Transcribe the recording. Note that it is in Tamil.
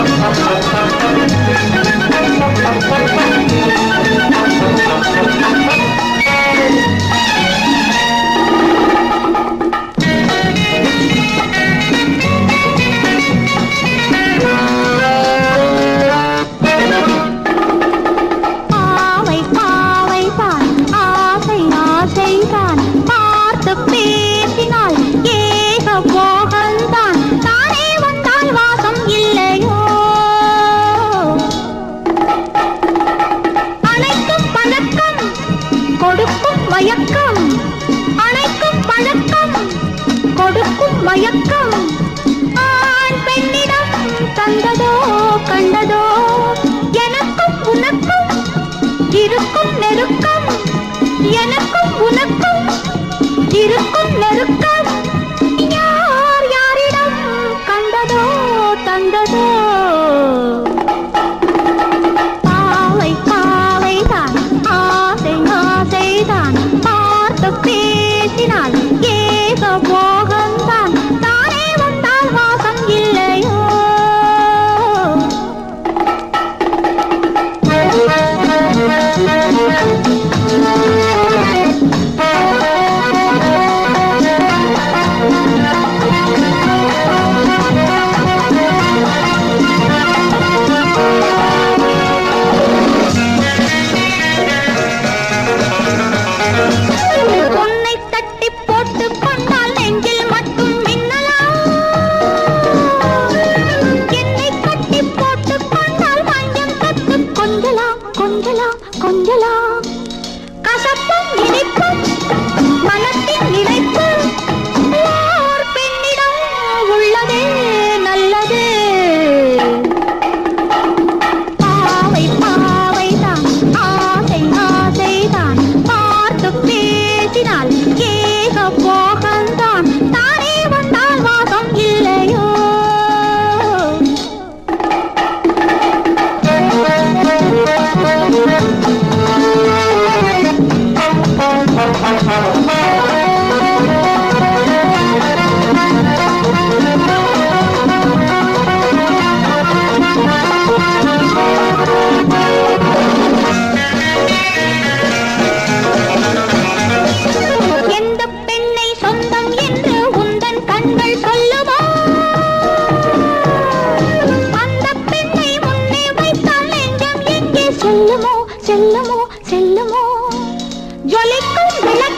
ハハハハ! மயக்கம். ஆண் பெண்ணிடம் தந்ததோ கண்டதோ எனக்கும் உனக்கும் இருக்கும் நெருக்கம். எனக்கும் உனக்கும் இருக்கும் Thank you. கசப்பும் இனிப்பும் மனத்தின் இணைப்பும் செல்லுமோ? செல்லுமோ செல்லுமோ ஜொலிக்கும் விளக்கு